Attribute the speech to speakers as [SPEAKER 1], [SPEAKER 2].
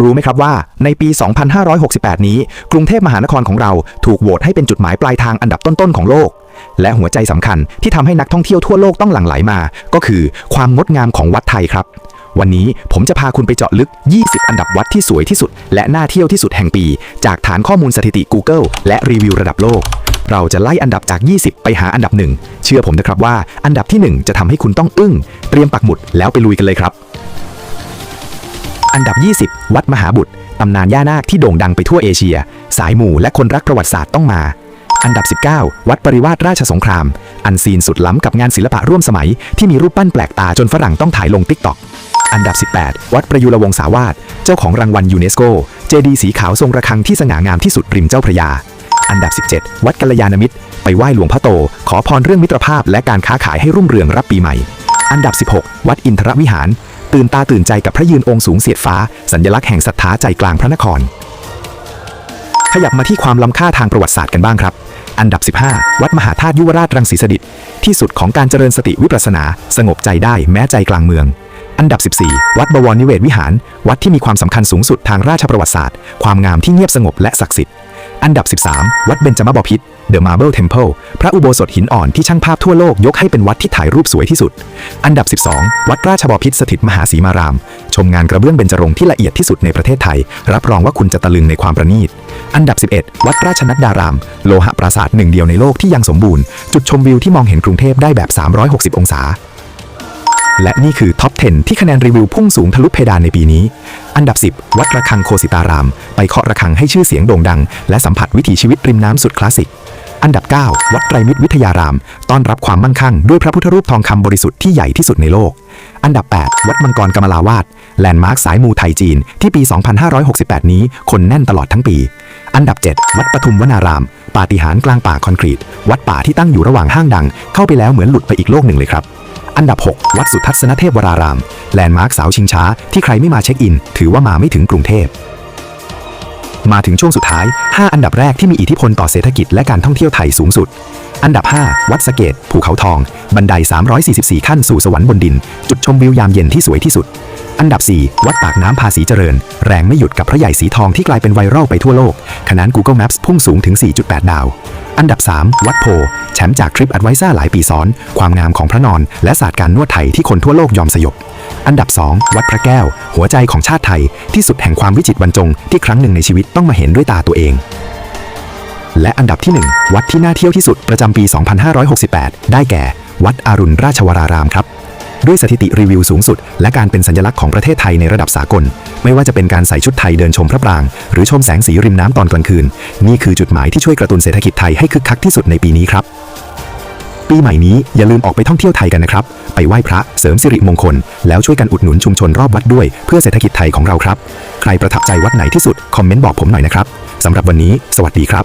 [SPEAKER 1] รู้ไหมครับว่าในปี 2568 นี้ กรุงเทพมหานครของเราถูกโหวตให้เป็นจุดหมายปลายทางอันดับต้นๆของโลก และหัวใจสำคัญที่ทำให้นักท่องเที่ยวทั่วโลกต้องหลั่งไหลมา ก็คือความงดงามของวัดไทยครับ วันนี้ผมจะพาคุณไปเจาะลึก 20 อันดับวัดที่สวยที่สุด และน่าเที่ยวที่สุดแห่งปี จากฐานข้อมูลสถิติ Google และรีวิวระดับโลกเราจะไล่อันดับจาก 20 ไปหาอันดับหนึ่ง เชื่อผมนะครับว่าอันดับทีหนึ่1 จะทำให้คุณต้องอึ้ง เตรียมปักหมุดแล้วไปลุยกันเลยครับ อันดับ 20 วัดมหาบุตร ตำนานย่านาคที่โด่งดังไปทั่วเอเชีย สายหมู่และคนรักประวัติศาสตร์ต้องมา อันดับ 19 วัดปริวาสราชสงคราม อันซีนสุดล้ำกับงานศิลปะร่วมสมัย ที่มีรูปปั้นแปลกตาจนฝรั่งต้องถ่ายลงติ๊กต็อกอันดับ 18 วัดประยุรวงศาวาสเจ้าของรางวัลยูเนสโก เจดีสีขาวทรงระฆังที่สง่างามที่สุดริมเจ้าพระยา อันดับ 17 วัดกัลยาณมิตร ไปไหว้หลวงพ่อโต ขอพรเรื่องมิตรภาพและการค้าขายให้รุ่งเรืองรับปีใหม่ อันดับ 16 วัดอินทรวิหาร ตื่นตาตื่นใจกับพระยืนองค์สูงเสียดฟ้า สัญลักษณ์แห่งศรัทธาใจกลางพระนคร ขยับมาที่ความล้ำค่าทางประวัติศาสตร์กันบ้างครับ อันดับ 15 วัดมหาธาตุยุวราชรังสีสดิตที่สุดของการเจริญสติวิปัสสนา สงบใจได้แม้ใจกลางเมืองอันดับ 14 วัดบวรนิเวศวิหาร วัดที่มีความสำคัญสูงสุดทางราชประวัติศาสตร์ ความงามที่เงียบสงบและศักดิ์สิทธิ์ อันดับ 13 วัดเบญจมบพิตร The Marble Temple พระอุโบสถหินอ่อนที่ช่างภาพทั่วโลกยกให้เป็นวัดที่ถ่ายรูปสวยที่สุด อันดับ 12 วัดราชบพิตรสถิตมหาสีมาราม ชมงานกระเบื้องเบญจรงค์ที่ละเอียดที่สุดในประเทศไทย รับรองว่าคุณจะตะลึงในความประณีต อันดับ 11 วัดราชนัดดาราม โลหะปราสาทหนึ่งเดียวในโลกที่ยังสมบูรณ์ จุดชมวิวที่มองเห็นกรุงเทพได้แบบ 360 องศา และนี่คือท็อป 10 ที่คะแนนรีวิวพุ่งสูงทะลุเพดานในปีนี้ อันดับ 10 วัดระฆังโคสิตาราม ไปเคาะระฆังให้ชื่อเสียงโด่งดัง และสัมผัสวิถีชีวิตริมน้ำสุดคลาสสิก อันดับ 9 วัดไตรมิตรวิทยาราม ต้อนรับความมั่งคั่ง ด้วยพระพุทธรูปทองคำบริสุทธิ์ที่ใหญ่ที่สุดในโลก อันดับ 8 วัดมังกรกมลาวาสแลนด์มาร์คสายมูไทยจีน ที่ปี 2568 นี้คนแน่นตลอดทั้งปี อันดับ 7 วัดปทุมวนาราม ปาฏิหาริย์กลางป่าคอนกรีต วัดป่าที่ตั้งอยู่ระหว่างห้างดัง เข้าไปแล้วเหมือนหลุดไปอีกโลกหนึ่งเลยครับ อันดับ 6 วัดสุทัศนเทพวราราม แลนด์มาร์คสาวชิงช้า ที่ใครไม่มาเช็คอิน ถือว่ามาไม่ถึงกรุงเทพ มาถึงช่วงสุดท้าย 5 อันดับแรกที่มีอิทธิพลต่อเศรษฐกิจและการท่องเที่ยวไทยสูงสุด อันดับ 5 วัดสะเกตภูเขาทอง บันได 344 ขั้นสู่สวรรค์บนดิน จุดชมวิวยามเย็นที่สวยที่สุด อันดับ 4 วัดปากน้ำภาษีเจริญ แรงไม่หยุดกับพระใหญ่สีทองที่กลายเป็นไวรัลไปทั่วโลกขนาน Google Maps พุ่งสูงถึง 4.8 ดาว อันดับ 3 วัดโพ แชมป์จากทริป Advisor หลายปีซ้อน ความงามของพระนอน และศาสตร์การนวดไทยที่คนทั่วโลกยอมสยบ อันดับ 2 วัดพระแก้ว หัวใจของชาติไทย ที่สุดแห่งความวิจิตรบรรจง ที่ครั้งหนึ่งในชีวิตต้องมาเห็นด้วยตาตัวเองและอันดับที่ 1 วัดที่น่าเที่ยวที่สุดประจำปี 2568 ได้แก่ วัดอรุณราชวรารามครับ ด้วยสถิติรีวิวสูงสุด และการเป็นสัญลักษณ์ของประเทศไทยในระดับสากล ไม่ว่าจะเป็นการใส่ชุดไทยเดินชมพระปราง หรือชมแสงสีริมน้ำตอนกลางคืน นี่คือจุดหมายที่ช่วยกระตุ้นเศรษฐกิจไทยให้คึกคักที่สุดในปีนี้ครับ ปีใหม่นี้อย่าลืมออกไปท่องเที่ยวไทยกันนะครับ ไปไหว้พระเสริมสิริมงคล แล้วช่วยกันอุดหนุนชุมชนรอบวัดด้วย เพื่อเศรษฐกิจไทยของเราครับ ใครประทับใจวัดไหนที่สุดคอมเมนต์บอกผมหน่อยนะครับสำหรับวันนี้ สวัสดีครับ